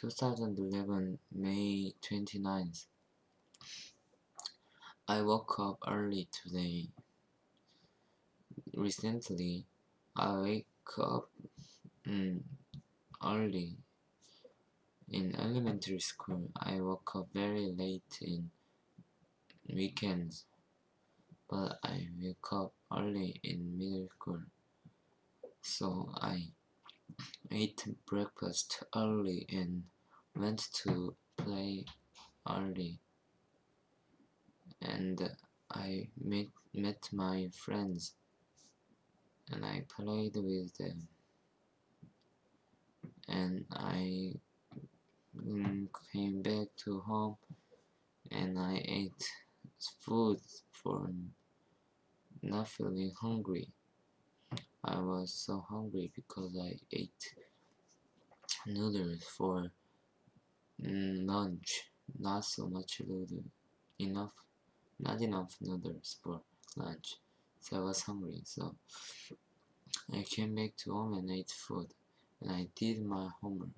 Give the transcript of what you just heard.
2011 May 29th. I woke up early today. Recently, I wake up mm, early. In elementary school, I woke up very late in weekends, but I wake up early in middle school. So I ate breakfast early and went to play early. And I met, met my friends and I played with them. And I came back to home and I ate food for not feeling hungry. I was so hungry because I ate noodles for lunch. Not so much noodle, enough, not enough noodles for lunch. So I was hungry. So I came back to home and ate food, and I did my homework.